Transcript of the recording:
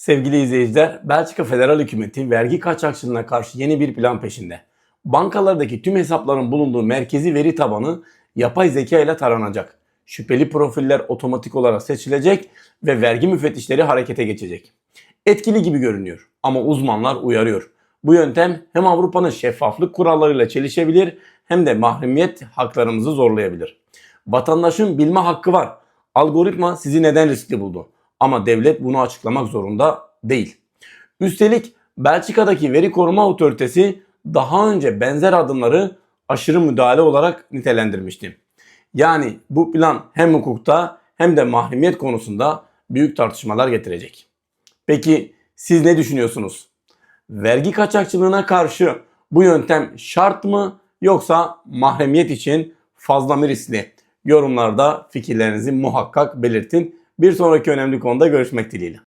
Sevgili izleyiciler, Belçika Federal Hükümeti vergi kaçakçılığına karşı yeni bir plan peşinde. Bankalardaki tüm hesapların bulunduğu merkezi veri tabanı yapay zeka ile taranacak. Şüpheli profiller otomatik olarak seçilecek ve vergi müfettişleri harekete geçecek. Etkili gibi görünüyor ama uzmanlar uyarıyor. Bu yöntem hem Avrupa'nın şeffaflık kurallarıyla çelişebilir hem de mahremiyet haklarımızı zorlayabilir. Vatandaşın bilme hakkı var. Algoritma sizi neden riskli buldu? Ama devlet bunu açıklamak zorunda değil. Üstelik Belçika'daki veri koruma otoritesi daha önce benzer adımları aşırı müdahale olarak nitelendirmişti. Yani bu plan hem hukukta hem de mahremiyet konusunda büyük tartışmalar getirecek. Peki siz ne düşünüyorsunuz? Vergi kaçakçılığına karşı bu yöntem şart mı yoksa mahremiyet için fazla mı riskli? Yorumlarda fikirlerinizi muhakkak belirtin. Bir sonraki önemli konuda görüşmek dileğiyle.